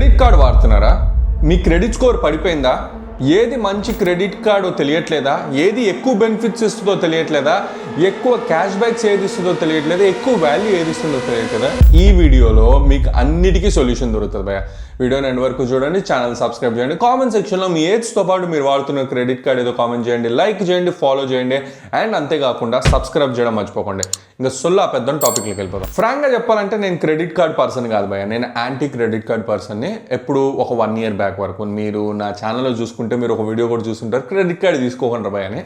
Credit card వాడుతున్నారా? మీ credit score పడిపోయిందా? ఏది మంచి క్రెడిట్ కార్డు తెలియట్లేదా? ఏది ఎక్కువ బెనిఫిట్స్ ఇస్తుందో తెలియట్లేదా? ఎక్కువ క్యాష్ బ్యాక్స్ ఏది ఇస్తుందో తెలియట్లేదా? ఎక్కువ వాల్యూ ఏది ఇస్తుందో తెలియట్లేదా? ఈ వీడియోలో మీకు అన్నిటికీ సొల్యూషన్ దొరుకుతుంది భయ వీడియోని ఎండ్ వరకు చూడండి ఛానల్ సబ్స్క్రైబ్ చేయండి. కామెంట్ సెక్షన్లో మీ ఏజ్తో పాటు మీరు వాడుతున్న క్రెడిట్ కార్డ్ ఏదో కామెంట్ చేయండి లైక్ చేయండి ఫాలో చేయండి. అండ్ అంతేకాకుండా సబ్స్క్రైబ్ చేయడం మర్చిపోకండి. ఇంకా సొల్లా పెద్ద టాపిక్లోకి వెళ్ళిపోతాం ఫ్రాంక్గా చెప్పాలంటే నేను క్రెడిట్ కార్డ్ పర్సన్ కాదు భయ నేను యాంటీ క్రెడిట్ కార్డ్ పర్సన్ని ఎప్పుడు ఒక వన్ ఇయర్ బ్యాక్ వరకు. మీరు నా ఛానల్లో చూసుకుంటే మీరు ఒక వీడియో కూడా చూస్తుంటారు క్రెడిట్ కార్డ్ తీసుకోకుండా భయ అని.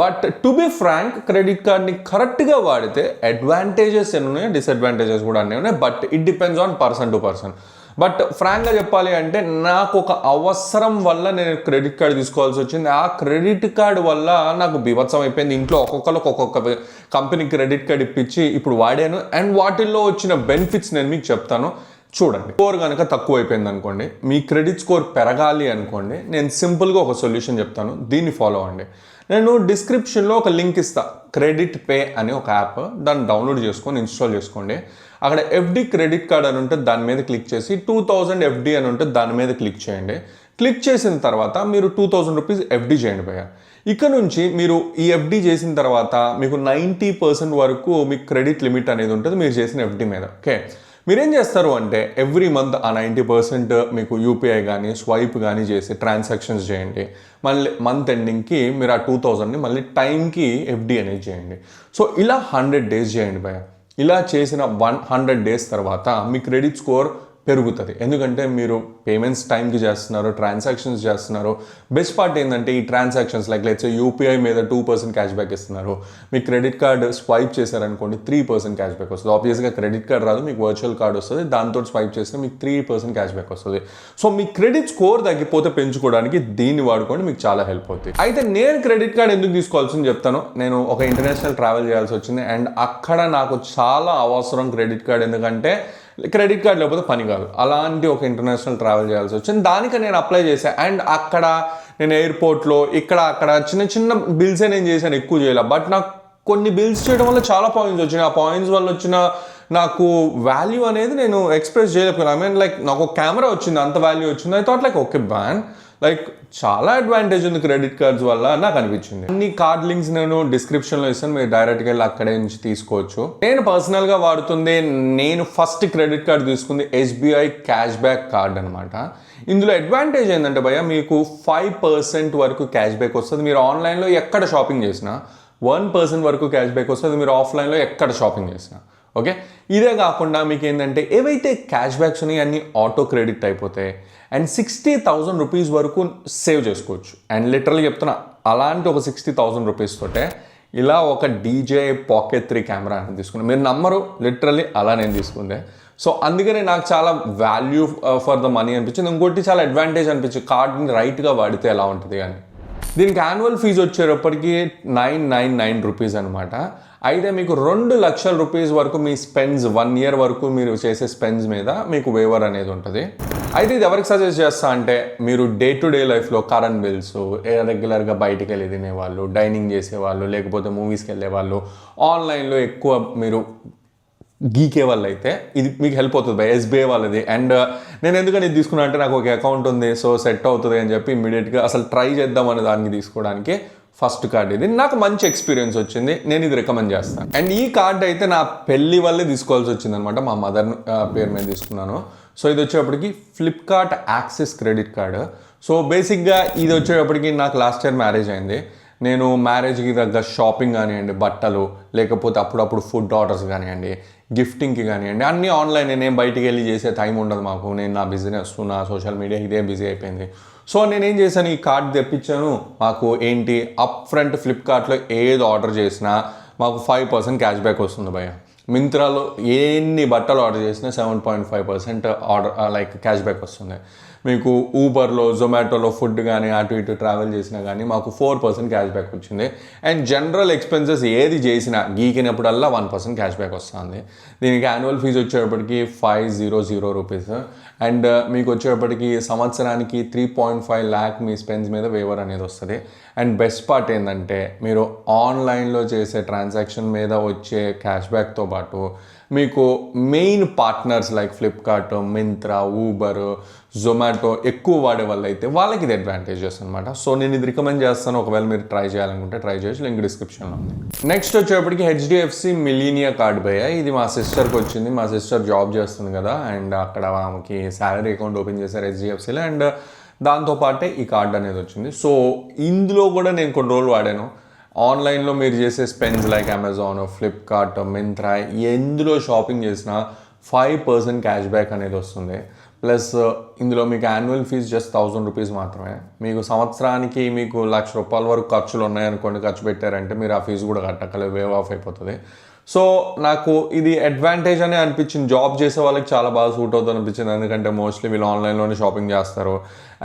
But to be frank credit కార్డ్ని కరెక్ట్గా వాడితే అడ్వాంటేజెస్ ఎన్ని ఉన్నాయి డిసడ్వాంటేజెస్ కూడా అన్నీ ఉన్నాయి. But it depends on person to person but ఫ్రాంక్గా చెప్పాలి అంటే నాకు ఒక అవసరం వల్ల నేను క్రెడిట్ కార్డు తీసుకోవాల్సి వచ్చింది. ఆ క్రెడిట్ కార్డ్ వల్ల నాకు బీభత్సం అయిపోయింది. ఇంట్లో ఒక్కొక్కరికి ఒక్కొక్క కంపెనీ క్రెడిట్ కార్డ్ ఇప్పించి ఇప్పుడు వాడాను. అండ్ వాటిల్లో వచ్చిన బెనిఫిట్స్ నేను మీకు చెప్తాను. చూడండి. స్కోర్ కనుక తక్కువ అయిపోయింది అనుకోండి మీ క్రెడిట్ స్కోర్ పెరగాలి అనుకోండి నేను సింపుల్గా ఒక సొల్యూషన్ చెప్తాను దీన్ని ఫాలో అవ్వండి. నేను డిస్క్రిప్షన్లో ఒక లింక్ ఇస్తా క్రెడిట్ పే అని ఒక యాప్ దాన్ని డౌన్లోడ్ చేసుకొని ఇన్స్టాల్ చేసుకోండి. అక్కడ ఎఫ్డి క్రెడిట్ కార్డ్ అని ఉంటే దాని మీద క్లిక్ చేసి టూ థౌజండ్ ఎఫ్డి అని ఉంటే దాని మీద క్లిక్ చేయండి. క్లిక్ చేసిన తర్వాత మీరు టూ థౌజండ్ రూపీస్ ఎఫ్డి చేయండి భయ్య. ఇక నుంచి మీరు ఈ ఎఫ్డి చేసిన తర్వాత మీకు నైంటీ పర్సెంట్ వరకు మీకు క్రెడిట్ లిమిట్ అనేది ఉంటుంది మీరు చేసిన ఎఫ్డి మీద ఓకే మీరేం చేస్తారు అంటే ఎవ్రీ మంత్ ఆ నైంటీ పర్సెంట్ మీకు యూపీఐ కానీ స్వైప్ కానీ చేసి ట్రాన్సాక్షన్స్ చేయండి. మళ్ళీ మంత్ ఎండింగ్కి మీరు ఆ టూ థౌజండ్ని మళ్ళీ టైంకి ఎఫ్డి అనేది చేయండి. సో ఇలా హండ్రెడ్ డేస్ చేయండి భయ ఇలా చేసిన వన్ హండ్రెడ్ డేస్ తర్వాత మీ క్రెడిట్ స్కోర్ పెరుగుతుంది. ఎందుకంటే మీరు పేమెంట్స్ టైంకి చేస్తున్నారు ట్రాన్సాక్షన్స్ చేస్తున్నారు. బెస్ట్ పార్ట్ ఏంటంటే ఈ ట్రాన్సాక్షన్స్ లైక్ లెట్స్ యూపీఐ మీద టూ పర్సెంట్ క్యాష్ బ్యాక్ ఇస్తున్నారు. మీ క్రెడిట్ కార్డ్ స్వైప్ చేశారనుకోండి త్రీ పర్సెంట్ క్యాష్ బ్యాక్ వస్తుంది. ఆబ్వియస్గా క్రెడిట్ కార్డ్ రాదు మీకు వర్చువల్ కార్డ్ వస్తుంది. దాంతో స్వైప్ చేస్తే మీకు త్రీ పర్సెంట్ క్యాష్ బ్యాక్ వస్తుంది. సో మీ క్రెడిట్ స్కోర్ తగ్గిపోతే పెంచుకోవడానికి దీన్ని వాడుకోండి మీకు చాలా హెల్ప్ అవుతుంది. అయితే నేను క్రెడిట్ కార్డ్ ఎందుకు తీసుకోవాల్సింది చెప్తాను. నేను ఒక ఇంటర్నేషనల్ ట్రావెల్ చేయాల్సి వచ్చింది. అండ్ అక్కడ నాకు చాలా అవసరం క్రెడిట్ కార్డ్ ఎందుకంటే క్రెడిట్ కార్డ్ లేకపోతే పని కాదు. అలాంటి ఒక ఇంటర్నేషనల్ ట్రావెల్ చేయాల్సి వచ్చింది. దానికి నేను అప్లై చేశాను అండ్ అక్కడ నేను ఎయిర్పోర్ట్లో ఇక్కడ అక్కడ చిన్న చిన్న బిల్సే నేను చేశాను ఎక్కువ చేయలే. బట్ నాకు కొన్ని బిల్స్ చేయడం వల్ల చాలా పాయింట్స్ వచ్చినాయి. ఆ పాయింట్స్ వల్ల వచ్చిన నాకు వాల్యూ అనేది నేను ఎక్స్ప్రెస్ చేయలేకపోయినా. ఐ మీన్ లైక్ నాకు ఒక కెమెరా వచ్చింది. అంత వాల్యూ వచ్చింది. I thought like okay ban like చాలా అడ్వాంటేజ్ ఉంది క్రెడిట్ కార్డ్స్ వల్ల నాకు అనిపించింది. అన్ని కార్డ్ లింక్స్ నేను డిస్క్రిప్షన్లో ఇస్తాను మీరు డైరెక్ట్గా వెళ్ళి అక్కడే నుంచి తీసుకోవచ్చు. నేను పర్సనల్గా వాడుతుంది నేను ఫస్ట్ క్రెడిట్ కార్డ్ తీసుకుంది ఎస్బీఐ క్యాష్ బ్యాక్ కార్డ్ అనమాట ఇందులో అడ్వాంటేజ్ ఏంటంటే భయ మీకు ఫైవ్ పర్సెంట్ వరకు క్యాష్ బ్యాక్ వస్తుంది. మీరు ఆన్లైన్లో ఎక్కడ షాపింగ్ చేసినా వన్ పర్సెంట్ వరకు క్యాష్ బ్యాక్ వస్తుంది. మీరు ఆఫ్లైన్లో ఎక్కడ షాపింగ్ చేసినా. ఓకే? ఇదే కాకుండా మీకు ఏంటంటే ఏవైతే క్యాష్ బ్యాక్స్ ఉన్నాయో అన్నీ ఆటో క్రెడిట్ అయిపోతాయి. అండ్ సిక్స్టీ థౌజండ్ రూపీస్ వరకు సేవ్ చేసుకోవచ్చు. అండ్ లిటరల్గా చెప్తున్నా అలాంటి ఒక సిక్స్టీ థౌజండ్ రూపీస్ తోటే ఇలా ఒక డీజే పాకెట్ త్రీ కెమెరా అని తీసుకున్నాను మీరు నమ్మరు లిటరల్లీ అలా నేను తీసుకుందే సో అందుకనే నాకు చాలా వాల్యూ ఫర్ ద మనీ అనిపించింది. ఇంకోటి చాలా అడ్వాంటేజ్ అనిపించింది. కార్డ్ని రైట్గా వాడితే ఎలా ఉంటుంది కానీ దీనికి యాన్యువల్ ఫీజు వచ్చేటప్పటికి నైన్ నైన్ నైన్ రూపీస్ అనమాట అయితే మీకు రెండు లక్షల రూపీస్ వరకు మీ స్పెండ్స్ వన్ ఇయర్ వరకు మీరు చేసే స్పెండ్స్ మీద మీకు వేవర్ అనేది ఉంటుంది. అయితే ఇది ఎవరికి సజెస్ట్ చేస్తా అంటే మీరు డే టు డే లైఫ్లో కరెంట్ బిల్స్ రెగ్యులర్గా బయటికి వెళ్ళి తినేవాళ్ళు డైనింగ్ చేసేవాళ్ళు లేకపోతే మూవీస్కి వెళ్ళేవాళ్ళు ఆన్లైన్లో ఎక్కువ మీరు గీకే వాళ్ళు అయితే ఇది మీకు హెల్ప్ అవుతుంది బై ఎస్బీఐ వాళ్ళది. అండ్ uh, నేను ఎందుకని ఇది తీసుకున్నా అంటే నాకు ఒక అకౌంట్ ఉంది సో సెట్ అవుతుంది అని చెప్పి ఇమీడియట్గా అసలు ట్రై చేద్దాం అనే దాన్ని తీసుకోవడానికి ఫస్ట్ కార్డ్ ఇది. నాకు మంచి ఎక్స్పీరియన్స్ వచ్చింది నేను ఇది రికమెండ్ చేస్తాను. అండ్ ఈ కార్డ్ అయితే నా పెళ్ళి వల్లే తీసుకోవాల్సి వచ్చింది అనమాట మా మదర్ uh, పేరు మీద తీసుకున్నాను. సో ఇది వచ్చేటప్పటికి Flipkart Axis credit card so బేసిక్గా ఇది వచ్చేటప్పటికి నాకు లాస్ట్ ఇయర్ మ్యారేజ్ అయింది. నేను మ్యారేజ్కి తగ్గ షాపింగ్ కానివ్వండి బట్టలు లేకపోతే అప్పుడప్పుడు ఫుడ్ ఆర్డర్స్ కానివ్వండి గిఫ్టింగ్కి కానివ్వండి అన్నీ ఆన్లైన్ నేను బయటికి వెళ్ళి చేసే టైం ఉండదు మాకు. నేను నా బిజినెస్ నా సోషల్ మీడియా ఇదే బిజీ అయిపోయింది. సో నేనేం చేశాను? ఈ కార్డ్ తెప్పించాను. మాకు ఏంటి? అప్ ఫ్రంట్ ఫ్లిప్కార్ట్లో ఏది ఆర్డర్ చేసినా మాకు ఫైవ్ పర్సెంట్ క్యాష్ బ్యాక్ వస్తుంది భయ మింత్రాలో ఎన్ని బట్టలు ఆర్డర్ చేసినా seven point five percent order like cash back వస్తుంది. మీకు ఊబర్లో జొమాటోలో ఫుడ్ కానీ అటు ఇటు ట్రావెల్ చేసినా కానీ మాకు ఫోర్ పర్సెంట్ క్యాష్ బ్యాక్ వచ్చింది. అండ్ జనరల్ ఎక్స్పెన్సెస్ ఏది చేసినా గీకినప్పుడల్లా వన్ పర్సెంట్ క్యాష్ బ్యాక్ వస్తుంది. దీనికి యాన్యువల్ ఫీజు వచ్చేటప్పటికి five zero zero rupees and మీకు వచ్చేటప్పటికి సంవత్సరానికి త్రీ పాయింట్ ఫైవ్ ల్యాక్ మీ స్పెన్స్ మీద వేవర్ అనేది వస్తుంది. అండ్ బెస్ట్ పార్ట్ ఏంటంటే మీరు ఆన్లైన్లో చేసే ట్రాన్సాక్షన్ మీద వచ్చే క్యాష్ బ్యాక్తో పాటు పాటు మీకు main partners like Flipkart Myntra Uber Zomato ఎక్కువ వాడే వాళ్ళు అయితే వాళ్ళకి ఇది అడ్వాంటేజెస్ అనమాట సో నేను ఇది రికమెండ్ చేస్తాను. ఒకవేళ మీరు ట్రై చేయాలనుకుంటే ట్రై చేయొచ్చు. లింక్ డిస్క్రిప్షన్లో ఉంది. నెక్స్ట్ వచ్చేప్పటికి హెచ్డిఎఫ్సి మిలీనియా కార్డ్ భయ ఇది మా సిస్టర్కి వచ్చింది. మా సిస్టర్ జాబ్ చేస్తుంది కదా. అండ్ అక్కడ ఆమెకి శాలరీ అకౌంట్ ఓపెన్ చేశారు హెచ్డిఎఫ్సీలో అండ్ దాంతోపాటే ఈ కార్డ్ అనేది వచ్చింది. సో ఇందులో కూడా నేను కొన్ని రోజులు వాడాను. ఆన్లైన్లో మీరు చేసే spends like Amazon Flipkart Myntra ఎందులో షాపింగ్ చేసినా ఫైవ్ పర్సెంట్ క్యాష్ బ్యాక్ అనేది వస్తుంది. ప్లస్ ఇందులో మీకు annual fee just thousand rupees మాత్రమే. మీకు సంవత్సరానికి మీకు లక్ష రూపాయల వరకు ఖర్చులు ఉన్నాయనుకోండి ఖర్చు పెట్టారంటే మీరు ఆ ఫీజు కూడా కట్టక్కలేదు వేవ్ ఆఫ్ అయిపోతుంది. సో నాకు ఇది అడ్వాంటేజ్ అనే అనిపించింది. జాబ్ చేసే వాళ్ళకి చాలా బాగా సూట్ అవుతుంది అనిపించింది. ఎందుకంటే మోస్ట్లీ వీళ్ళు ఆన్లైన్లోనే షాపింగ్ చేస్తారు.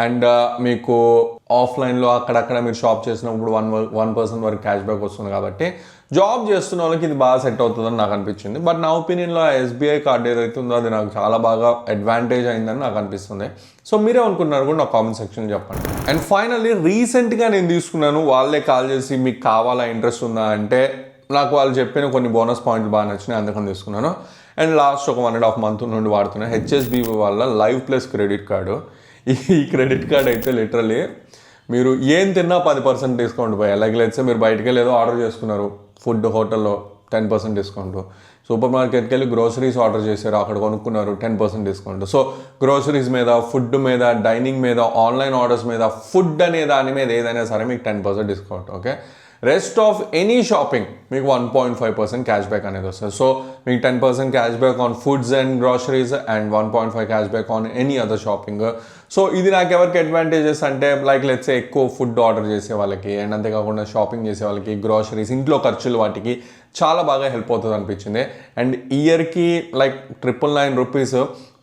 అండ్ uh, మీకు ఆఫ్లైన్లో అక్కడక్కడ మీరు షాప్ చేసినప్పుడు వన్ వన్ పర్సెంట్ వరకు క్యాష్ బ్యాక్ వస్తుంది కాబట్టి జాబ్ చేస్తున్న వాళ్ళకి ఇది బాగా సెట్ అవుతుందని నాకు అనిపించింది. బట్ నా ఒపీనియన్లో ఎస్బీఐ కార్డ్ ఏదైతే ఉందో అది నాకు చాలా బాగా అడ్వాంటేజ్ అయిందని నాకు అనిపిస్తుంది. సో మీరే అనుకున్నారు కూడా నా కామెంట్ సెక్షన్ చెప్పండి. అండ్ ఫైనల్లీ రీసెంట్గా నేను తీసుకున్నాను. వాళ్ళే కాల్ చేసి మీకు కావాలా ఇంట్రెస్ట్ ఉందా అంటే నాకు వాళ్ళు చెప్పిన కొన్ని బోనస్ పాయింట్లు బాగా నచ్చినాయి అందుకని తీసుకున్నాను. అండ్ లాస్ట్ ఒక వన్ అండ్ హాఫ్ మంత్ నుండి వాడుతున్నాను హెచ్ఎస్బి వల్ల లైవ్ ప్లస్ క్రెడిట్ కార్డు ఈ క్రెడిట్ కార్డ్ అయితే లిటరలీ మీరు ఏం తిన్నా పది పర్సెంట్ డిస్కౌంట్ పోయి. అలాగే లేకపోతే మీరు బయటకు వెళ్ళి ఏదో ఆర్డర్ చేసుకున్నారు. ఫుడ్ హోటల్లో టెన్ పర్సెంట్ డిస్కౌంట్ సూపర్ మార్కెట్కి వెళ్ళి గ్రోసరీస్ ఆర్డర్ చేశారు. అక్కడ కొనుక్కున్నారు ten percent discount so groceries మీద ఫుడ్ మీద డైనింగ్ మీద ఆన్లైన్ ఆర్డర్స్ మీద ఫుడ్ అనే దాని మీద ఏదైనా సరే మీకు ten percent discount okay rest of any shopping మీకు one point five percent cash back అనేది వస్తుంది. సో మీకు ten percent cash back on foods and groceries and one point five cash back on any other shopping so ఇది నాకు ఎవరికి advantages అంటే like let's ఎక్కువ food order చేసే వాళ్ళకి అండ్ అంతేకాకుండా షాపింగ్ చేసే వాళ్ళకి గ్రాసరీస్ ఇంట్లో ఖర్చులు వాటికి చాలా బాగా హెల్ప్ అవుతుంది అనిపించింది. అండ్ ఇయర్కి like triple nine rupees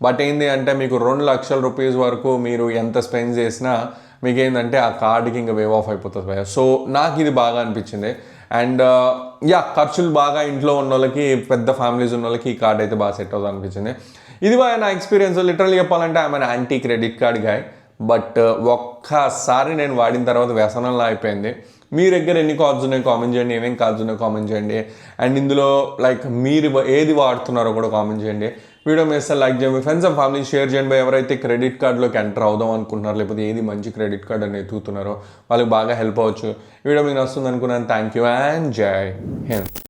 but ఏంటి అంటే మీకు రెండు లక్షల రూపీస్ వరకు మీరు ఎంత స్పెండ్ చేసినా మీకు ఏంటంటే ఆ కార్డ్కి ఇంకా వేవ్ ఆఫ్ అయిపోతుంది భయ సో నాకు ఇది బాగా అనిపించింది. అండ్ యా uh, ఖర్చులు బాగా ఇంట్లో ఉన్న వాళ్ళకి పెద్ద ఫ్యామిలీస్ ఉన్న వాళ్ళకి ఈ కార్డ్ అయితే బాగా సెట్ అవుతుంది అనిపించింది ఇది బాగా నా ఎక్స్పీరియన్స్. లిటరల్ చెప్పాలంటే ఆమె anti credit card guy but ఒక్కసారి నేను వాడిన తర్వాత వ్యసనంలా అయిపోయింది. మీ దగ్గర ఎన్ని కార్డ్స్ ఉన్నాయి కామెంట్ చేయండి ఏమేమి కార్డ్స్ ఉన్నాయో కామెంట్ చేయండి. అండ్ ఇందులో లైక్ మీరు ఏది వాడుతున్నారో కూడా కామెంట్ చేయండి. వీడియో మీద లైక్ చేయండి. ఫ్రెండ్స్ అండ్ ఫ్యామిలీ షేర్ చేయండి ఎవరైతే క్రెడిట్ కార్డులోకి ఎంటర్ అవుదాం అనుకుంటున్నారు లేకపోతే ఏది మంచి క్రెడిట్ కార్డ్ అని ఎత్తుతున్నారో వాళ్ళకి బాగా హెల్ప్ అవ్వచ్చు. వీడియో మీకు నచ్చుతుంది అనుకున్నాను. థ్యాంక్ యూ అండ్ జై హింద్